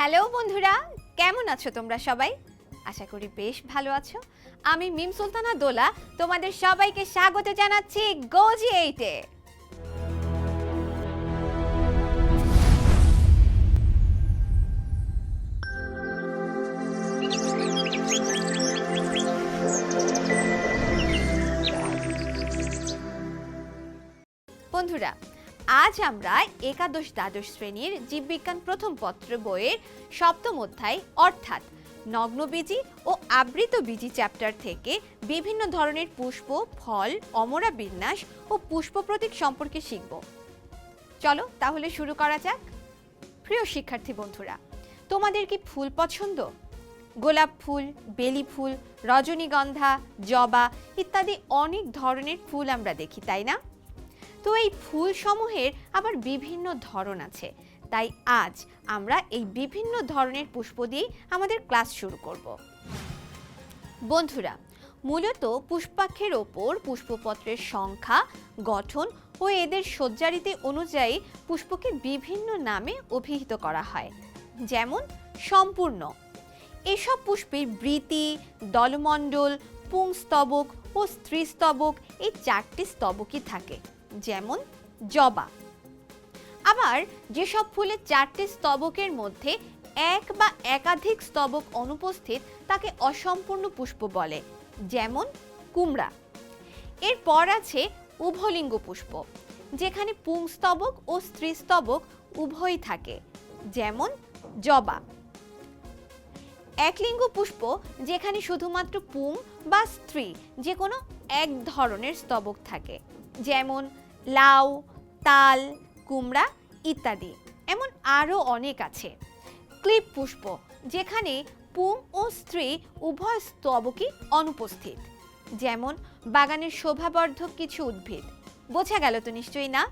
Hello বন্ধুরা, কেমন আছো তোমরা সবাই? আশা করি বেশ ভালো আছো। আমি মিম সুলতানা দোলা, তোমাদের সবাইকে স্বাগত জানাচ্ছি গোজি এইটে বন্ধুরা আজ আমরা একাদশ দ্বাদশ শ্রেণির জীববিজ্ঞান প্রথম পত্র বইয়ের সপ্তম অধ্যায়, অর্থাৎ নগ্নবীজি ও আবৃত বীজি চ্যাপ্টার থেকে বিভিন্ন ধরনের পুষ্প, ফল, অমরা বিন্যাস ও পুষ্প প্রতীক সম্পর্কে শিখব। চলো তাহলে শুরু করা যাক। প্রিয় শিক্ষার্থী বন্ধুরা, তোমাদের কি ফুল পছন্দ? গোলাপ ফুল, বেলি ফুল, রজনীগন্ধা, জবা ইত্যাদি অনেক ধরনের ফুল আমরা দেখি, তাই না? তো এই ফুল সমূহের আবার বিভিন্ন ধরন আছে। তাই আজ আমরা এই বিভিন্ন ধরনের পুষ্প দিয়ে আমাদের ক্লাস শুরু করব। বন্ধুরা, মূলত পুষ্পাক্ষের ওপর পুষ্পপত্রের সংখ্যা, গঠন ও এদের সজ্জারীতি অনুযায়ী পুষ্পকে বিভিন্ন নামে অভিহিত করা হয়। যেমন, সম্পূর্ণ। এসব পুষ্পের বৃতি, দলমণ্ডল, পুংস্তবক ও স্ত্রীস্তবক এই চারটি স্তবকই থাকে। যেমন জবা। আবার যেসব ফুলের চারটি স্তবকের মধ্যে এক বা একাধিক স্তবক অনুপস্থিত তাকে অসম্পূর্ণ পুষ্প বলে, যেমন কুমড়া। এরপর আছে উভলিঙ্গ পুষ্প, যেখানে পুংস্তবক ও স্ত্রীস্তবক উভয়ই থাকে, যেমন জবা। একলিঙ্গ পুষ্প, যেখানে শুধুমাত্র পুং বা স্ত্রী যে কোনো এক ধরনের স্তবক থাকে যেমন লাউ, তাল, কুমড়া ইত্যাদি। এমন আরও অনেক আছে। ক্লিপ পুষ্প, যেখানে পুং ও স্ত্রী উভয় স্তবকই অনুপস্থিত। যেমন বাগানের শোভাবর্ধক কিছু উদ্ভিদ। বোঝা গেল তো নিশ্চয়ই না?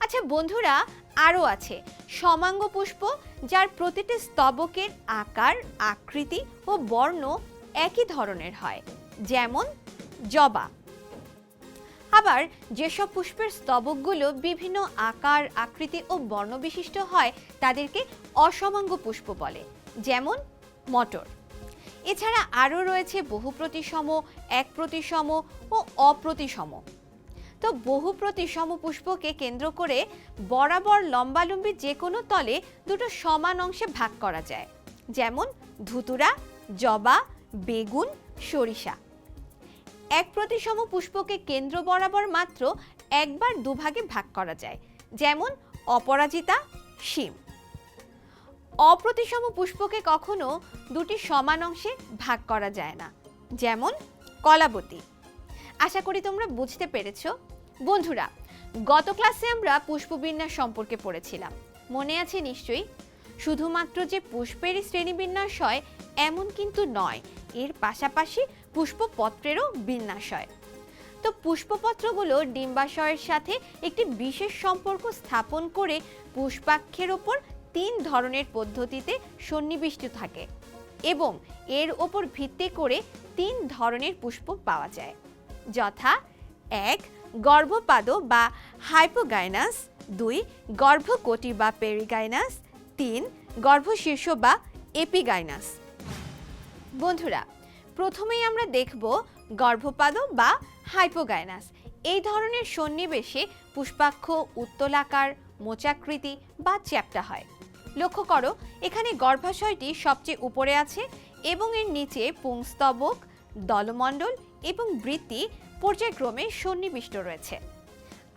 আচ্ছা বন্ধুরা আরও আছে। সমাঙ্গ পুষ্প, যার প্রতিটি স্তবকের আকার, আকৃতি ও বর্ণ একই ধরনের হয়। যেমন জবা। আবার যেসব পুষ্পের স্তবকগুলো বিভিন্ন আকার, আকৃতি ও বর্ণবিশিষ্ট হয়, তাদেরকে অসমাঙ্গ পুষ্প বলে, যেমন মটর। এছাড়া আরও রয়েছে বহু প্রতিসম এক প্রতিসম ও অপ্রতিসম। তো বহু প্রতিসম পুষ্পকে কেন্দ্র করে বরাবর লম্বালম্বি যে কোনো তলে দুটো সমান অংশে ভাগ করা যায়, যেমন ধুতুরা, জবা, বেগুন, সরিষা। এক প্রতিসম পুষ্পকে কেন্দ্র বরাবর মাত্র একবার দুভাগে ভাগ করা যায়। যেমন অপরাজিতা, শিম। অপ্রতিসম পুষ্পকে কখনো দুটি সমান অংশে ভাগ করা যায় না, যেমন কলাবতী। আশা করি তোমরা বুঝতে পেরেছ। বন্ধুরা, গত ক্লাসে আমরা পুষ্পবিন্যাস সম্পর্কে পড়েছিলাম। মনে আছে নিশ্চয়ই? শুধুমাত্র যে পুষ্পেরই শ্রেণীবিন্যাস হয়, এমন কিন্তু নয়। এর পাশাপাশি পুষ্পপত্রেরও বিন্যাস হয়। তো পুষ্পপত্রগুলো ডিম্বাশয়ের সাথে একটি বিশেষ সম্পর্ক স্থাপন করে পুষ্পাক্ষের ওপর তিন ধরনের পদ্ধতিতে সন্নিবিষ্ট থাকে এবং এর ওপর ভিত্তি করে তিন ধরনের পুষ্প পাওয়া যায়। যথা এক গর্ভপাদ বা হাইপোগাইনাস, দুই, গর্ভকটি বা পেরিগাইনাস, তিন, গর্ভশীর্ষ বা এপিগাইনাস। বন্ধুরা প্রথমেই আমরা দেখব গর্ভপাদ বা হাইপোগাইনাস এই ধরনের সন্নিবেশে পুষ্পাক্ষ, উত্তলাকার, মোচাকৃতি বা চ্যাপ্টা হয়। লক্ষ্য করো, এখানে গর্ভাশয়টি সবচেয়ে উপরে আছে এবং এর নিচে পুংস্তবক, দলমণ্ডল এবং বৃত্তি পর্যায়ক্রমে সন্নিবিষ্ট রয়েছে।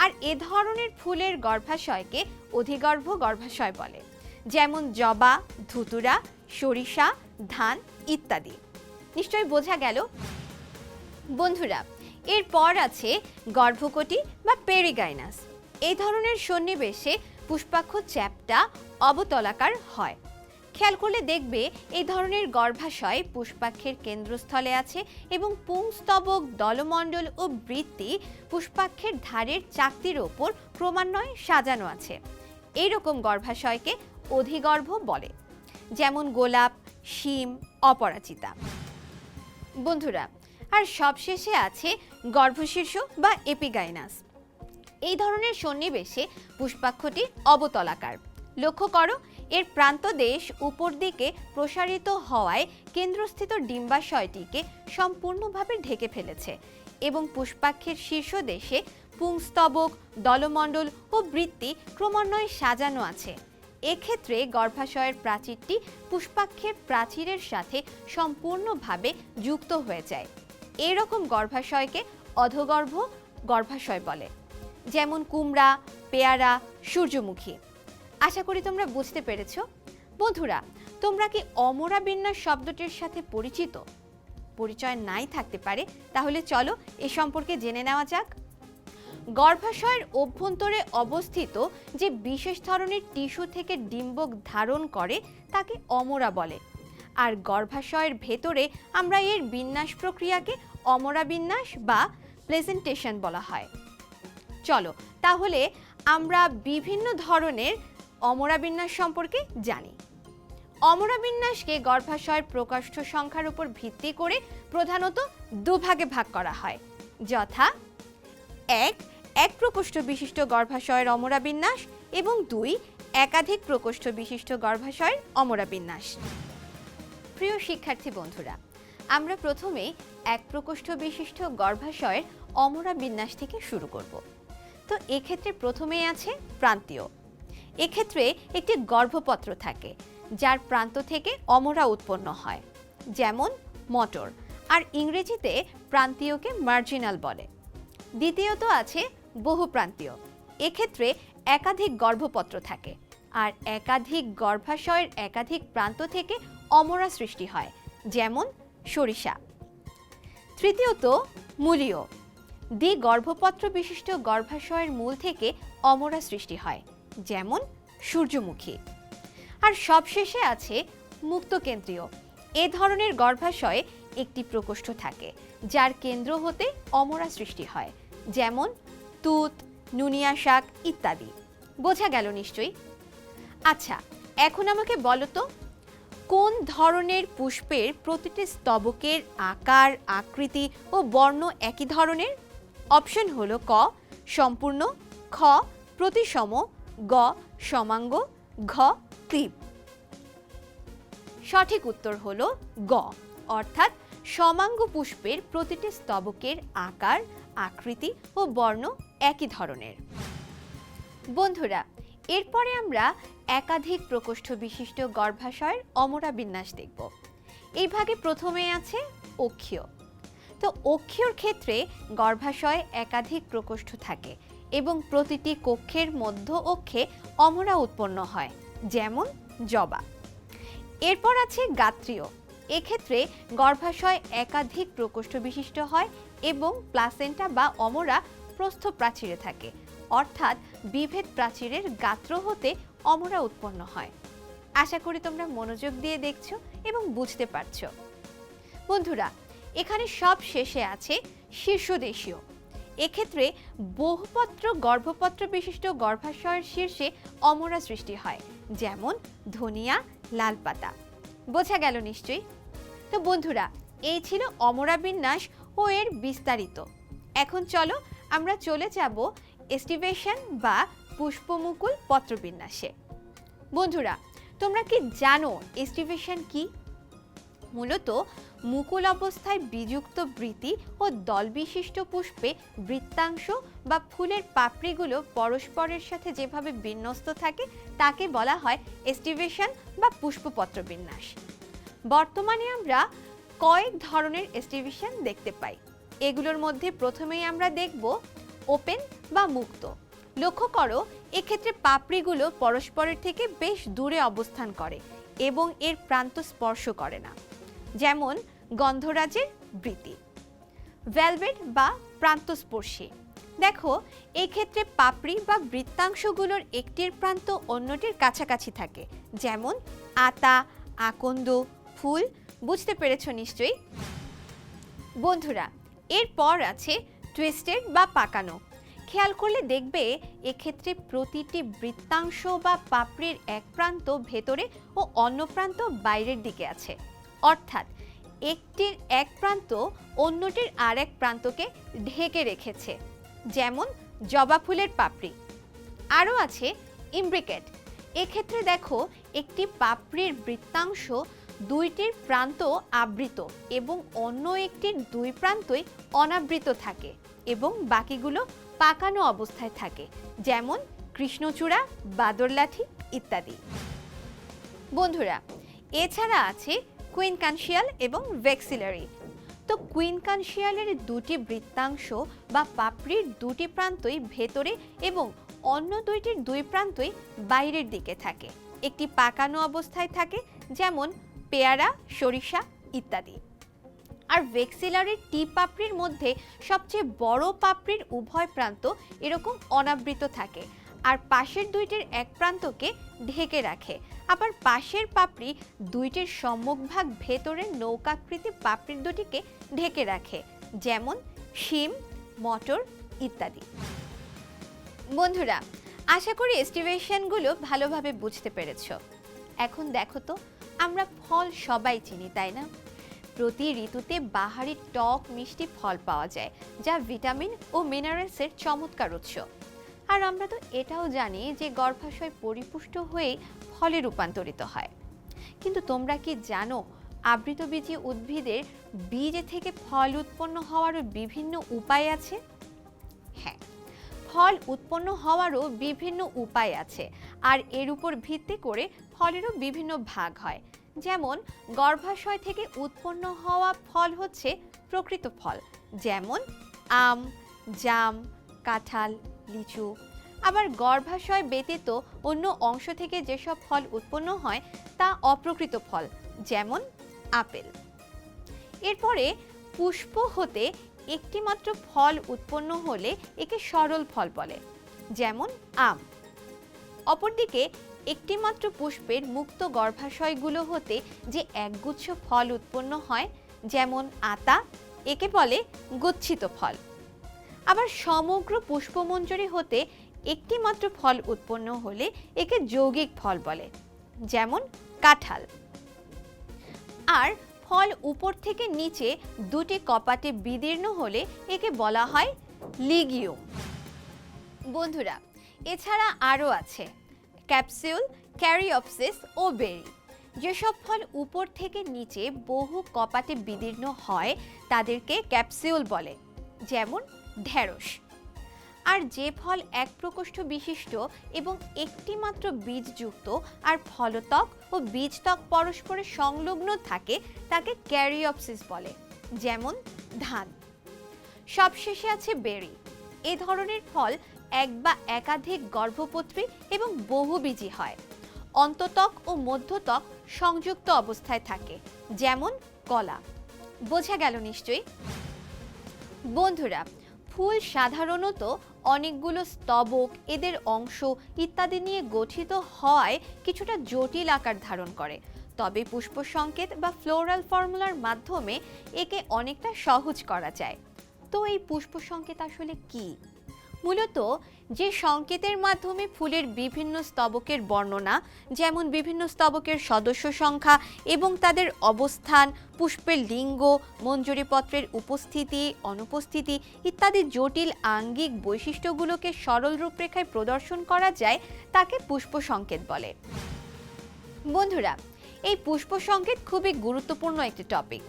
আর এ ধরনের ফুলের গর্ভাশয়কে অধিগর্ভ গর্ভাশয় বলে। যেমন জবা, ধুতুরা, সরিষা, ধান ইত্যাদি। নিশ্চয়ই বোঝা গেল। বন্ধুরা, এরপর আছে গর্ভকটি বা পেরিগাইনাস। এই ধরনের সন্নিবেশে পুষ্পাক্ষ চ্যাপটা অবতলাকার হয়। খেয়াল করলে দেখবে এই ধরনের গর্ভাশয় পুষ্পাক্ষের কেন্দ্রস্থলে আছে এবং পুংস্তবক, দলমণ্ডল ও বৃত্তি পুষ্পাক্ষের ধারের চাকতির ওপর ক্রমান্বয়ে সাজানো আছে। এইরকম গর্ভাশয়কে অধিগর্ভ বলে, যেমন গোলাপ, শিম, অপরাজিতা। বন্ধুরা, আর সবশেষে আছে গর্ভশীর্ষ বা এপিগাইনাস। এই ধরনের সন্নিবেশে পুষ্পাক্ষটি অবতলাকার। লক্ষ্য করো, এর প্রান্তদেশ উপর দিকে প্রসারিত হওয়ায় কেন্দ্রস্থিত ডিম্বাশয়টিকে সম্পূর্ণভাবে ঢেকে ফেলেছে এবং পুষ্পাক্ষের শীর্ষ দেশে পুংস্তবক, দলমণ্ডল ও বৃত্তি ক্রমান্বয়ে সাজানো আছে। এক্ষেত্রে গর্ভাশয়ের প্রাচীরটি পুষ্পাক্ষের প্রাচীরের সাথে সম্পূর্ণভাবে যুক্ত হয়ে যায়। এরকম গর্ভাশয়কে অধগর্ভ গর্ভাশয় বলে, যেমন কুমড়া, পেয়ারা, সূর্যমুখী। আশা করি তোমরা বুঝতে পেরেছ। বন্ধুরা, তোমরা কি অমরা বিন্যাস শব্দটির সাথে পরিচিত? পরিচয় নাই থাকতে পারে, তাহলে চলো এ সম্পর্কে জেনে নেওয়া যাক। গর্ভাশয়ের অভ্যন্তরে অবস্থিত যে বিশেষ ধরনের টিস্যু থেকে ডিম্বক ধারণ করে, তাকে অমরা বলে। আর গর্ভাশয়ের ভেতরে আমরা এর বিন্যাস প্রক্রিয়াকে অমরা বিন্যাস বা প্রেজেন্টেশন বলা হয়। চলো, তাহলে আমরা বিভিন্ন ধরনের অমরা বিন্যাস সম্পর্কে জানি। অমরা বিন্যাসকে গর্ভাশয়ের প্রকাষ্ঠ সংখ্যার উপর ভিত্তি করে প্রধানত দুভাগে ভাগ করা হয়। যথা এক এক প্রকোষ্ঠ বিশিষ্ট গর্ভাশয়ের অমরা বিন্যাস এবং দুই একাধিক প্রকোষ্ঠ বিশিষ্ট গর্ভাশয়ের অমরা বিন্যাস প্রিয় শিক্ষার্থী বন্ধুরা, আমরা প্রথমে এক প্রকোষ্ঠ বিশিষ্ট গর্ভাশয়ের অমরা বিন্যাস থেকে শুরু করব। তো এক্ষেত্রে প্রথমেই আছে প্রান্তীয়। এক্ষেত্রে একটি গর্ভপত্র থাকে, যার প্রান্ত থেকে অমরা উৎপন্ন হয়, যেমন মটর, আর ইংরেজিতে প্রান্তীয়কে মার্জিনাল বলে। দ্বিতীয়ত আছে বহুপ্রান্তীয়। এক্ষেত্রে একাধিক গর্ভপত্র থাকে আর একাধিক গর্ভাশয়ের একাধিক প্রান্ত থেকে অমরা সৃষ্টি হয়, যেমন সরিষা। তৃতীয়ত, মূলীয়। দ্বি গর্ভপত্র বিশিষ্ট গর্ভাশয়ের মূল থেকে অমরা সৃষ্টি হয়, যেমন সূর্যমুখী। আর সবশেষে আছে মুক্তকেন্দ্রীয়। এ ধরনের গর্ভাশয়ে একটি প্রকোষ্ঠ থাকে, যার কেন্দ্র হতে অমরা সৃষ্টি হয়, যেমন তুত, নুনিয়া শাক ইত্যাদি। বোঝা গেল নিশ্চয়ই? আচ্ছা এখন আমাকে বলো তো, কোন ধরনের পুষ্পের প্রতিটি স্তবকের আকার, আকৃতি ও বর্ণ একই ধরনের? অপশন হলো ক, সম্পূর্ণ, খ, প্রতিসম, গ, সমাঙ্গ, ঘ ক্লিপ সঠিক উত্তর হল গ, অর্থাৎ সমাঙ্গ পুষ্পের প্রতিটি স্তবকের আকার, আকৃতি ও বর্ণ একই ধরনের। বন্ধুরা, এরপরে আমরা একাধিক প্রকোষ্ঠ বিশিষ্ট গর্ভাশয়ের অমরা বিন্যাস দেখব। এই ভাগে প্রথমে আছে অক্ষীয়। তো অক্ষীয়র ক্ষেত্রে গর্ভাশয়ে একাধিক প্রকোষ্ঠ থাকে এবং প্রতিটি কক্ষের মধ্য অক্ষে অমরা উৎপন্ন হয়, যেমন জবা। এরপর আছে গাত্রীয়। এক্ষেত্রে গর্ভাশয় একাধিক প্রকোষ্ঠ বিশিষ্ট হয় এবং প্লাসেন্টা বা অমরা প্রস্থ প্রাচীরে থাকে। অর্থাৎ বিভেদ প্রাচীরের গাত্র হতে অমরা উৎপন্ন হয়। আশা করি তোমরা মনোযোগ দিয়ে দেখছ এবং বুঝতে পারছ। বন্ধুরা, এখানে সব শেষে আছে শীর্ষদেশীয়। এক্ষেত্রে বহুপত্র, গর্ভপত্র বিশিষ্ট গর্ভাশয়ের শীর্ষে অমরা সৃষ্টি হয়, যেমন ধনিয়া, লাল পাতা। বোঝা গেল নিশ্চয়ই? তো বন্ধুরা, এই ছিল অমরা বিন্যাস ও এর বিস্তারিত। এখন চলো আমরা চলে যাব এস্টিভেশন বা পুষ্পমুকুল পত্রবিন্যাসে। বন্ধুরা, তোমরা কি জানো এস্টিভেশন কি? মূলত মুকুল অবস্থায় বিযুক্ত বৃতি ও দলবিশিষ্ট পুষ্পে বৃত্তাংশ বা ফুলের পাপড়িগুলো পরস্পরের সাথে যেভাবে বিন্যস্ত থাকে, তাকে বলা হয় এস্টিভেশন বা পুষ্পপত্র বিন্যাস বর্তমানে আমরা কয়েক ধরনের এস্টিভেশন দেখতে পাই। এগুলোর মধ্যে প্রথমেই আমরা দেখব ওপেন বা মুক্ত। লক্ষ্য করো, এক্ষেত্রে পাপড়িগুলো পরস্পরের থেকে বেশ দূরে অবস্থান করে এবং এর প্রান্ত স্পর্শ করে না। যেমন গন্ধরাজের বৃতি ভেলভেট বা প্রান্তস্পর্শী। দেখো এই ক্ষেত্রে পাপড়ি বা বৃত্তাংশগুলোর একটির প্রান্ত অন্যটির কাছাকাছি থাকে। যেমন আতা, আকন্দ, ফুল, বুঝতে পেরেছ নিশ্চয়ই? বন্ধুরা এরপর আছে টুইস্টেড বা পাকানো। খেয়াল করলে দেখবে এক্ষেত্রে প্রতিটি বৃত্তাংশ বা পাপড়ির এক প্রান্ত ভেতরে ও অন্য প্রান্ত বাইরের দিকে আছে। অর্থাৎ একটির এক প্রান্ত অন্যটির আর এক প্রান্তকে ঢেকে রেখেছে, যেমন জবা ফুলের পাপড়ি। আরও আছে ইমব্রিকেট। এক্ষেত্রে দেখো একটি পাপড়ির বৃত্তাংশ দুইটির প্রান্ত আবৃত এবং অন্য একটির দুই প্রান্তই অনাবৃত থাকে এবং বাকিগুলো পাকানো অবস্থায় থাকে, যেমন কৃষ্ণচূড়া, বাদরলাঠি ইত্যাদি। বন্ধুরা, এছাড়া আছে কুইনকানশিয়াল এবং ভেক্সিলারি। তো কুইনকানশিয়ালের দুটি বৃত্তাংশ বা পাপড়ির দুটি প্রান্তই ভেতরে এবং অন্য দুইটির দুই প্রান্তই বাইরের দিকে থাকে। একটি পাকানো অবস্থায় থাকে, যেমন পেয়ারা, সরিষা ইত্যাদি। আর ভেক্সিলারের টি পাপড়ির মধ্যে সবচেয়ে বড় পাপড়ির উভয় প্রান্ত এরকম অনাবৃত থাকে। আর পাশের দুইটির এক প্রান্তকে ঢেকে রাখে। আবার পাশের পাপড়ি দুইটির সম্মুখভাগ ভেতরের নৌকাকৃতি পাপড়ির দুটিকে ঢেকে রাখে, যেমন শিম, মটর ইত্যাদি। বন্ধুরা, আশা করি এস্টিভেশনগুলো ভালোভাবে বুঝতে পেরেছ। এখন দেখো তো, আমরা ফল সবাই চিনি, তাই না? প্রতি ঋতুতে বাহারি টক মিষ্টি ফল পাওয়া যায়, যা ভিটামিন ও মিনারেলসের চমৎকার উৎস। আর আমরা তো এটাও জানি যে গর্ভাশয় পরিপুষ্ট হয়ে ফলে রূপান্তরিত হয়। কিন্তু তোমরা কি জানো, আবৃতবীজী উদ্ভিদের বীজ থেকে ফল উৎপন্ন হওয়ারও বিভিন্ন উপায় আছে? হ্যাঁ ফল উৎপন্ন হওয়ারও বিভিন্ন উপায় আছে, আর এর উপর ভিত্তি করে ফলেরও বিভিন্ন ভাগ হয়। যেমন, গর্ভাশয় থেকে উৎপন্ন হওয়া ফল হচ্ছে প্রকৃত ফল। যেমন, আম, জাম, কাঁঠাল, লিচু। আবার গর্ভাশয় ব্যতীত অন্য অংশ থেকে যেসব ফল উৎপন্ন হয়, তা অপ্রকৃত ফল, যেমন, আপেল। এরপরে, পুষ্প হতে একটিমাত্র ফল উৎপন্ন হলে একে সরল ফল বলে, যেমন, আম। অপরদিকে একটিমাত্র পুষ্পের মুক্ত গর্ভাশয়গুলো হতে যে একগুচ্ছ ফল উৎপন্ন হয়, যেমন আতা, একে বলে গুচ্ছিত ফল। আবার সমগ্র পুষ্পমঞ্জরি হতে একটিমাত্র ফল উৎপন্ন হলে একে যৌগিক ফল বলে, যেমন কাঁঠাল। আর ফল উপর থেকে নিচে দুটি কপাটে বিদীর্ণ হলে একে বলা হয় লিগিউম। বন্ধুরা, এছাড়া আরও আছে। ক্যাপসিউল, ক্যারিওপসিস ও বেরি। যেসব ফল উপর থেকে নিচে বহু কপাটে বিদীর্ণ হয়, তাদেরকে ক্যাপসিউল বলে, যেমন ঢেঁড়স। আর যে ফল এক প্রকোষ্ঠ বিশিষ্ট এবং একটি মাত্র বীজযুক্ত আর ফলত্বক ও বীজত্বক পরস্পরের সংলগ্ন থাকে, তাকে ক্যারিওপসিস বলে, যেমন ধান। সবশেষে আছে বেরি। এ ধরনের ফল এক বা একাধিক গর্ভপত্রী এবং বহুবীজী হয়। অন্ততক ও মধ্যতক সংযুক্ত অবস্থায় থাকে, যেমন কলা। বোঝা গেল নিশ্চয়ই? বন্ধুরা, ফুল সাধারণত অনেকগুলো স্তবক, এদের অংশ ইত্যাদি নিয়ে গঠিত হয় কিছুটা জটিল আকার ধারণ করে। তবে পুষ্প সংকেত বা ফ্লোরাল ফর্মুলার মাধ্যমে একে অনেকটা সহজ করা যায়। তো এই পুষ্প সংকেত আসলে কি? মূলত যে সংকেতের মাধ্যমে ফুলের বিভিন্ন স্তবকের বর্ণনা, যেমন বিভিন্ন স্তবকের সদস্য সংখ্যা এবং তাদের অবস্থান, পুষ্পের লিঙ্গ, মঞ্জুরিপত্রের উপস্থিতি, অনুপস্থিতি ইত্যাদি জটিল আঙ্গিক বৈশিষ্ট্যগুলোকে সরল রূপরেখায় প্রদর্শন করা যায় তাকে পুষ্প সংকেত বলে। বন্ধুরা, এই পুষ্প সংকেত খুবই গুরুত্বপূর্ণ একটি টপিক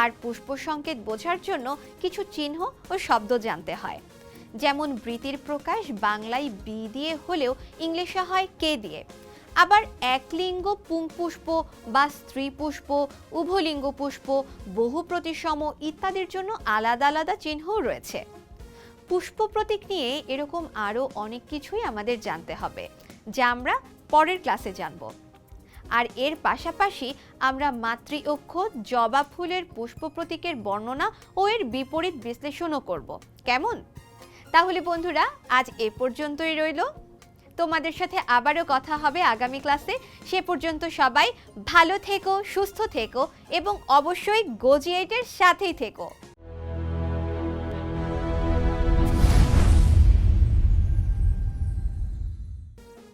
আর পুষ্প সংকেত বোঝার জন্য কিছু চিহ্ন ও শব্দ জানতে হয়। যেমন বৃতির প্রকাশ বাংলায় বি দিয়ে হলেও ইংলিশে হয় কে দিয়ে। আবার একলিঙ্গ পুংপুষ্প বা স্ত্রী পুষ্প উভলিঙ্গ পুষ্প, বহু প্রতিসম ইত্যাদির জন্য আলাদা আলাদা চিহ্নও রয়েছে। পুষ্প প্রতীক নিয়ে এরকম আরও অনেক কিছুই আমাদের জানতে হবে, যা আমরা পরের ক্লাসে জানব। আর এর পাশাপাশি আমরা মাতৃ অক্ষ, জবা ফুলের পুষ্প প্রতীকের বর্ণনা ও এর বিপরীত বিশ্লেষণও করব। কেমন? তাহলে বন্ধুরা, আজ এ পর্যন্তই রইল। তোমাদের সাথে আবারও কথা হবে আগামী ক্লাসে। সে পর্যন্ত সবাই ভালো থেকো, সুস্থ থেকো এবং অবশ্যই গোজিয়েটের সাথেই থেকো।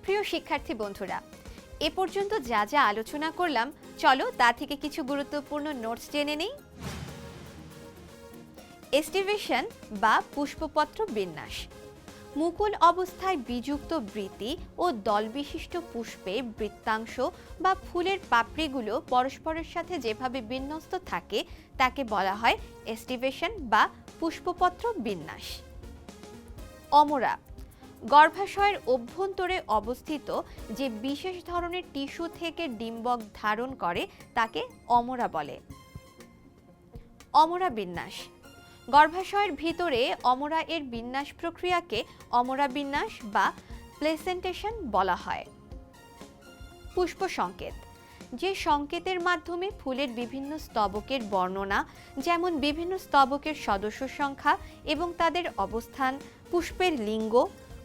প্রিয় শিক্ষার্থী বন্ধুরা, এ পর্যন্ত যা যা আলোচনা করলাম, চলো তা থেকে কিছু গুরুত্বপূর্ণ নোটস জেনে নেই। এস্টিভেশন বা পুষ্পপত্র বিন্যাস। মুকুল অবস্থায় বিযুক্ত বৃতি ও দলবিশিষ্ট পুষ্পে বৃত্তাংশ বা ফুলের পাপড়িগুলো পরস্পরের সাথে যেভাবে বিন্যস্ত থাকে, তাকে বলা হয় এস্টিভেশন বা পুষ্পপত্র বিন্যাস। অমরা গর্ভাশয়ের অভ্যন্তরে অবস্থিত যে বিশেষ ধরনের টিস্যু থেকে ডিম্বক ধারণ করে, তাকে অমরা বলে। অমরা বিন্যাস গর্ভাশয়ের ভিতরে অমরা এর বিন্যাস প্রক্রিয়াকে অমরা বিন্যাস বা প্লেসেন্টেশন বলা হয়। পুষ্প সংকেত। যে সংকেতের মাধ্যমে ফুলের বিভিন্ন স্তবকের বর্ণনা, যেমন বিভিন্ন স্তবকের সদস্য সংখ্যা এবং তাদের অবস্থান, পুষ্পের লিঙ্গ,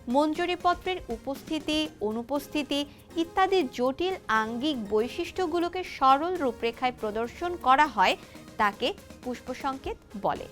মঞ্জুরিপত্রের উপস্থিতি, অনুপস্থিতি ইত্যাদি জটিল আঙ্গিক বৈশিষ্ট্যগুলোকে সরল রূপরেখায় প্রদর্শন করা হয়, তাকে পুষ্প সংকেত বলে।